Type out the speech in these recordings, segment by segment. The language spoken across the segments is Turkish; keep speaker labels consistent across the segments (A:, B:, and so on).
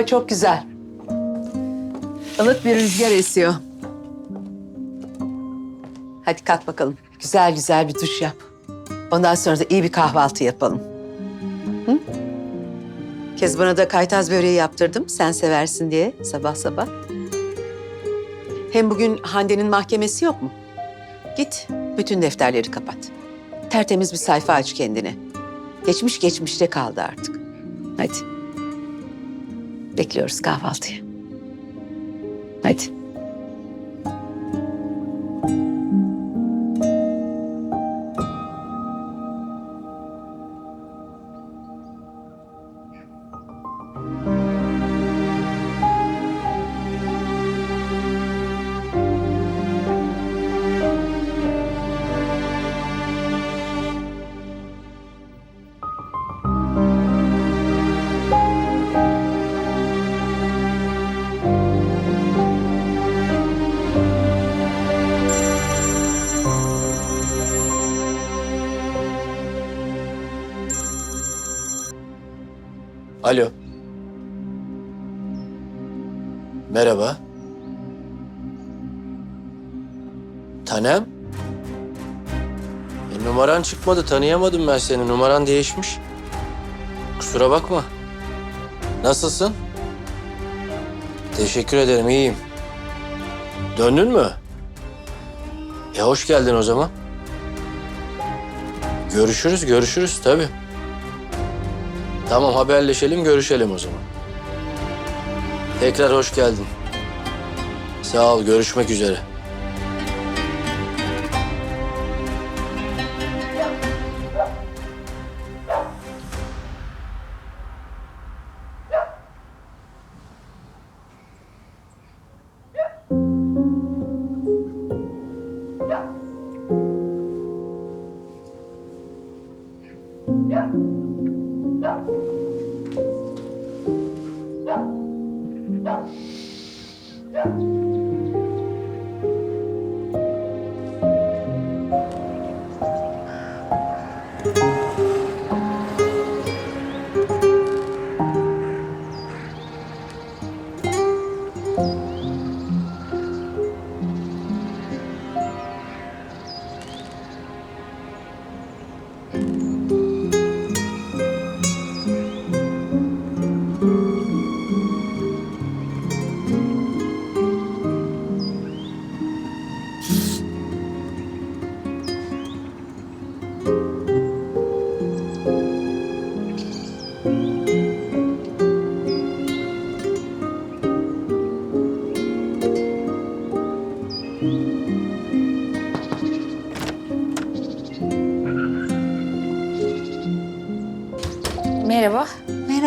A: Hava çok güzel. Ilık bir rüzgar esiyor. Hadi kalk bakalım. Güzel güzel bir duş yap. Ondan sonra da iyi bir kahvaltı yapalım. Hı? Kezban'a da kaytaz böreği yaptırdım. Sen seversin diye sabah sabah. Hem bugün Hande'nin mahkemesi yok mu? Git bütün defterleri kapat. Tertemiz bir sayfa aç kendine. Geçmiş geçmişte kaldı artık. Hadi. Bekliyoruz kahvaltıya. Hadi.
B: Alo. Merhaba. Tanem? E, numaran çıkmadı, tanıyamadım ben seni. Numaran değişmiş. Kusura bakma. Nasılsın? Teşekkür ederim, iyiyim. Döndün mü? E hoş geldin o zaman. Görüşürüz, görüşürüz tabii. Tamam haberleşelim, görüşelim o zaman. Tekrar hoş geldin. Sağ ol, görüşmek üzere.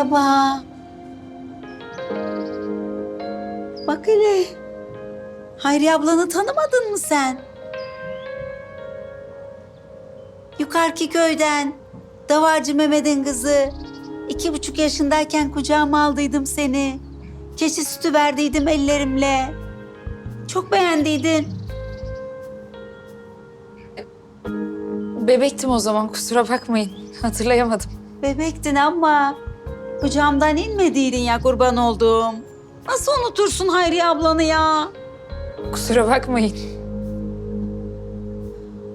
C: Merhaba.
D: Bak hele. Hayriye ablanı tanımadın mı sen? Yukarıki köyden. Davarcı Mehmet'in kızı. İki buçuk yaşındayken kucağıma aldıydım seni. Keçi sütü verdiydim ellerimle. Çok beğendiydin.
C: Bebektim o zaman kusura bakmayın. Hatırlayamadım.
D: Bebektin ama kucağımdan inmediydin ya kurban olduğum. Nasıl unutursun Hayriye ablanı ya?
C: Kusura bakmayın.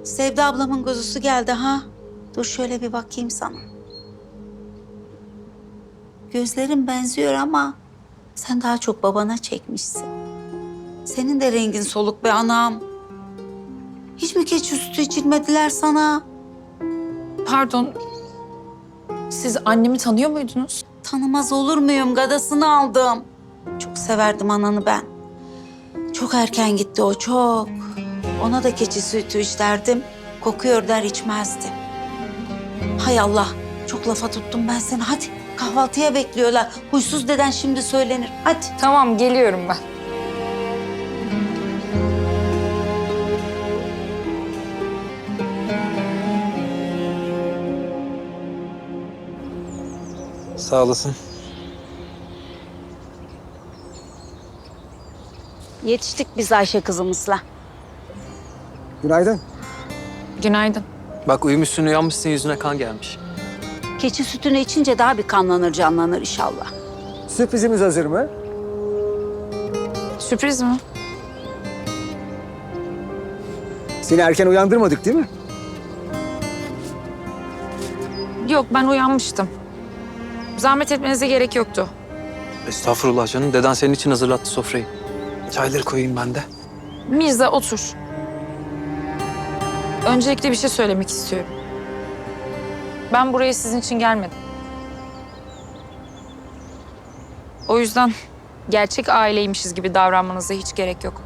D: Sevda ablamın kuzusu geldi ha. Dur şöyle bir bakayım sana. Gözlerin benziyor ama sen daha çok babana çekmişsin. Senin de rengin soluk be anam. Hiç mi keçi sütü içirmediler sana?
C: Pardon. Siz annemi tanıyor muydunuz?
D: Tanımaz olur muyum? Gadasını aldım. Çok severdim ananı ben. Çok erken gitti o çok. Ona da keçi sütü içerdim. Kokuyor der içmezdim. Hay Allah. Çok lafa tuttum ben seni. Hadi kahvaltıya bekliyorlar. Huysuz deden şimdi söylenir. Hadi.
C: Tamam geliyorum ben.
E: Sağ olasın.
D: Yetiştik biz Ayşe kızımızla.
E: Günaydın.
C: Günaydın.
E: Bak uyumuşsun uyanmışsın yüzüne kan gelmiş.
D: Keçi sütünü içince daha bir kanlanır canlanır inşallah.
E: Sürprizimiz hazır mı?
C: Sürpriz mi?
E: Seni erken uyandırmadık değil mi?
C: Yok ben uyanmıştım. Zahmet etmenize gerek yoktu.
F: Estağfurullah canım. Deden senin için hazırlattı sofrayı. Çayları koyayım ben de.
C: Mirza otur. Öncelikle bir şey söylemek istiyorum. Ben buraya sizin için gelmedim. O yüzden gerçek aileymişiz gibi davranmanıza hiç gerek yok.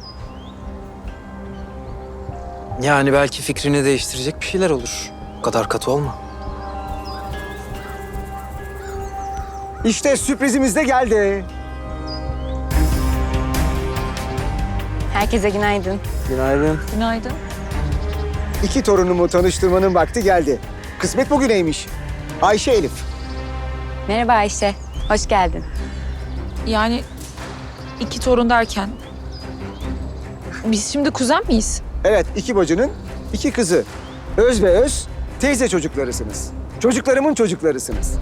F: Yani belki fikrini değiştirecek bir şeyler olur. Bu kadar katı olma.
E: İşte sürprizimiz de geldi.
G: Herkese günaydın.
E: Günaydın.
C: Günaydın.
E: İki torunumu tanıştırmanın vakti geldi. Kısmet bugüneymiş. Ayşe Elif.
G: Merhaba Ayşe. Hoş geldin.
C: Yani iki torun derken... Biz şimdi kuzen miyiz?
E: Evet, iki bacının iki kızı. Öz ve öz teyze çocuklarısınız. Çocuklarımın çocuklarısınız.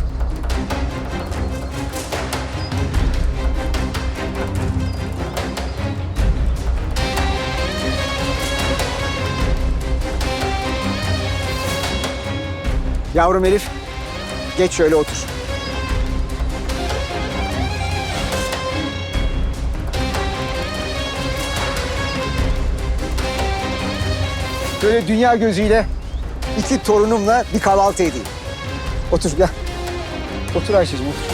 E: Yavrum Elif, geç şöyle otur. Böyle dünya gözüyle iki torunumla bir kahvaltı edeyim. Otur gel. Otur Ayşe'cim otur.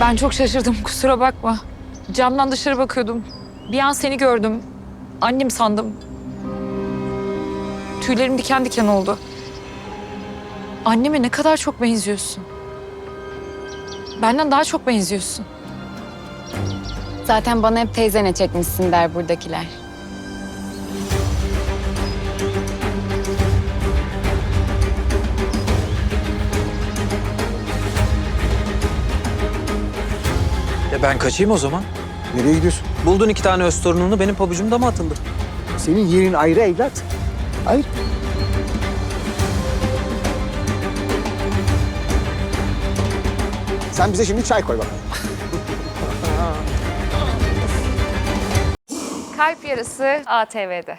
C: Ben çok şaşırdım kusura bakma. Camdan dışarı bakıyordum. Bir an seni gördüm. Annem sandım. Tüylerim diken diken oldu. Anneme ne kadar çok benziyorsun. Benden daha çok benziyorsun.
G: Zaten bana hep teyzene çekmişsin der buradakiler.
F: E ben kaçayım o zaman.
E: Nereye gidiyorsun?
F: Buldun iki tane öz torununu benim pabucum da mı atıldı?
E: Senin yerin ayrı evlat. Hayır. Sen bize şimdi çay koy bakalım.
C: Kalp Yarısı ATV'de.